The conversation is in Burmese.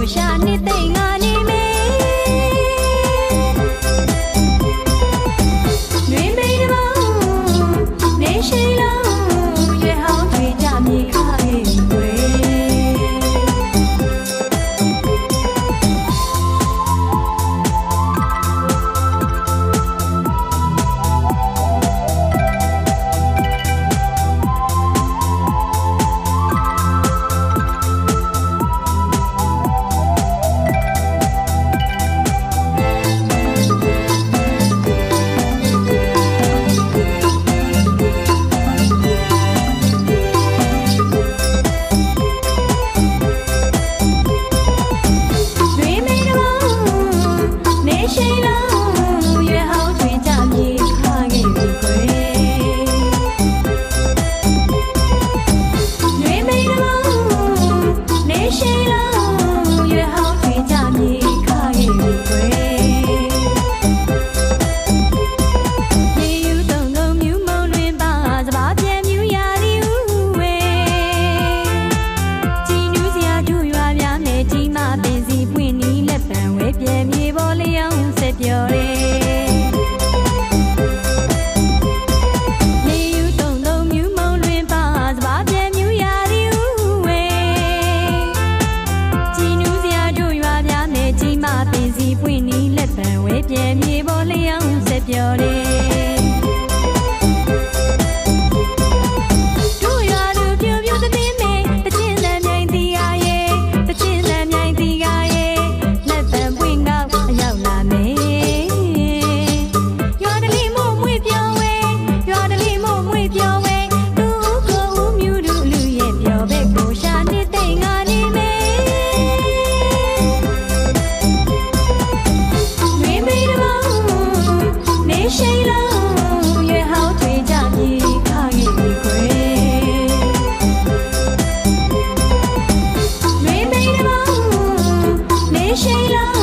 留下你对我的爱。 ပံဝေပြဲမြေပေါ်လျောင်းစက်ပြော်လေး 谁了